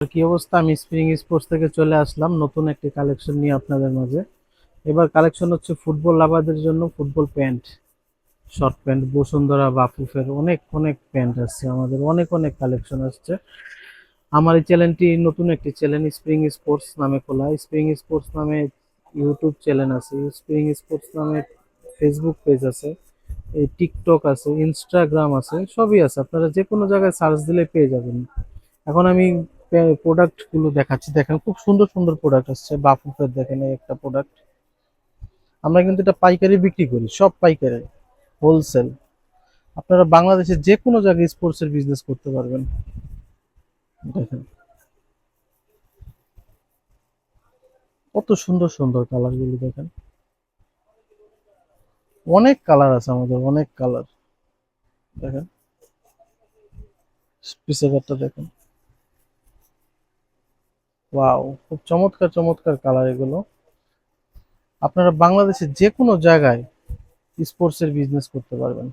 কি অবস্থা? আমি স্প্রিং স্পোর্টস থেকে চলে আসলাম, নতুন একটি কালেকশন নিয়ে আপনাদের মাঝে। এবার কালেকশন হচ্ছে ফুটবল লাভারদের জন্য football pant short pant Bashundhara বাফুফের অনেক অনেক প্যান্ট আসছে আমাদের, অনেক অনেক কালেকশন আসছে। আমার এই চ্যানেলটি নতুন একটি চ্যানেল স্প্রিং স্পোর্টস নামে খোলা। স্প্রিং স্পোর্টস নামে ইউটিউব চ্যানেল আছে স্প্রিং স্পোর্টস নামে ফেসবুক পেজ আছে, এই টিকটক আছে ইনস্টাগ্রাম আছে, সবই আছে। আপনারা যে কোনো জায়গায় সার্চ দিলে পেয়ে যাবেন। এখন আমি প্রোডাক্টগুলো দেখাচ্ছি। দেখেন, খুব সুন্দর সুন্দর প্রোডাক্ট আসছে। বাফুফের দেখেন একটা প্রোডাক্ট আমরা কিন্তু এটা পাইকারি বিক্রি করি, সব পাইকারি হোলসেল আপনারা বাংলাদেশে যে কোনো জায়গায় স্পোর্টস এর বিজনেস করতে পারবেন। দেখেন। কত সুন্দর সুন্দর কালারগুলো দেখেন। অনেক কালার আছে আমাদের, অনেক কালার দেখেন। পিসেকারটা দেখেন। ওয়াও খুব চমৎকার চমৎকার কালার এগুলো। আপনারা বাংলাদেশে যে কোনো জায়গায় স্পোর্টসের বিজনেস করতে পারবেন।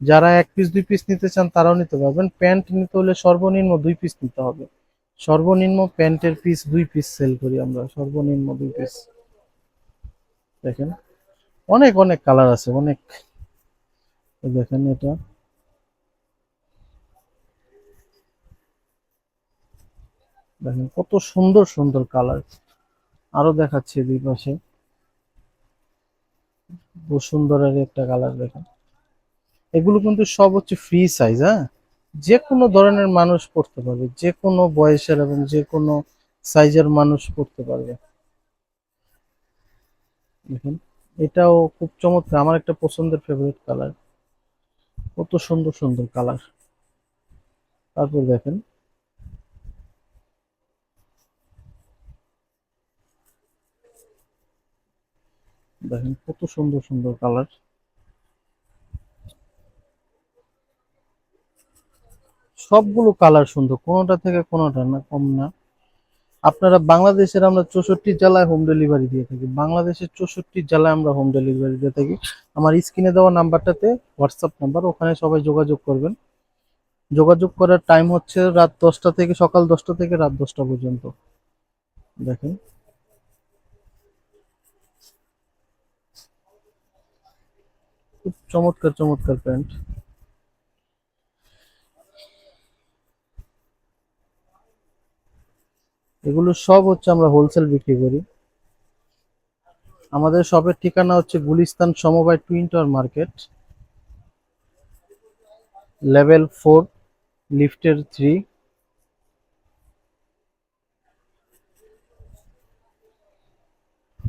যারা এক পিস দুই পিস নিতে চান, তারাও নিতে পারবেন। প্যান্ট নিতে হলে সর্বনিম্ন দুই পিস নিতে হবে। সর্বনিম্ন প্যান্টের পিস দুই পিস সেল করি আমরা। সর্বনিম্ন দুই পিস দেখেন, অনেক অনেক কালার আছে, অনেক। দেখেন এটা। দেখেন কত সুন্দর সুন্দর কালার আরও দেখাচ্ছি দুই পাশে। বসুন্ধরার একটা কালার দেখেন। এগুলো কিন্তু সব হচ্ছে ফ্রি সাইজ হ্যাঁ? যে কোনো ধরনের মানুষ পড়তে পারবে যে কোনো বয়সের এবং যে কোনো সাইজের মানুষ পড়তে পারবে। দেখেন, এটাও খুব চমৎকার, আমার একটা পছন্দের ফেভারিট কালার কত সুন্দর সুন্দর কালার তারপর দেখেন দেখেন কত সুন্দর সুন্দর কালার সবগুলো কালার সুন্দর, কোনোটা থেকে কোনোটা না, কম না। আপনারা বাংলাদেশের আমরা চৌষট্টি জেলায় হোম ডেলিভারি দিয়ে থাকি। বাংলাদেশের চৌষট্টি জেলায় আমরা হোম ডেলিভারি দিয়ে থাকি। আমার স্ক্রিনে দেওয়া নাম্বারটাতে হোয়াটসঅ্যাপ নাম্বার ওখানে সবাই যোগাযোগ করবেন। যোগাযোগ করার টাইম হচ্ছে রাত দশটা থেকে সকাল দশটা থেকে রাত দশটা পর্যন্ত। দেখেন। খুব চমৎকার চমৎকার প্যান্ট। এগুলো সব হচ্ছে আমরা হোলসেল বিক্রি করি। আমাদের শপের ঠিকানা হচ্ছে গুলিস্তান সমবায় twin tower market, level four, লিফটের থ্রি।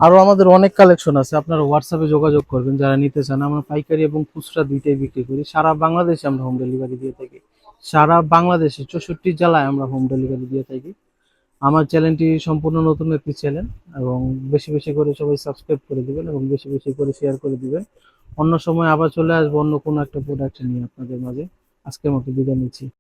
আরও আমাদের অনেক কালেকশন আছে, আপনারা হোয়াটসঅ্যাপে যোগাযোগ করবেন, যারা নিতে চান। আমরা পাইকারি এবং খুচরা দুইটাই বিক্রি করি। সারা বাংলাদেশে আমরা হোম ডেলিভারি দিয়ে থাকি। সারা বাংলাদেশে, চৌষট্টি জেলায় আমরা হোম ডেলিভারি দিয়ে থাকি। আমার চ্যানেলটি সম্পূর্ণ নতুন একটি চ্যানেল এবং বেশি বেশি করে সবাই সাবস্ক্রাইব করে দিবেন এবং বেশি বেশি করে শেয়ার করে দিবেন। অন্য সময় আবার চলে আসব অন্য কোনো একটা প্রোডাক্ট নিয়ে আপনাদের মাঝে। আজকের মতো বিদায় নিচ্ছি।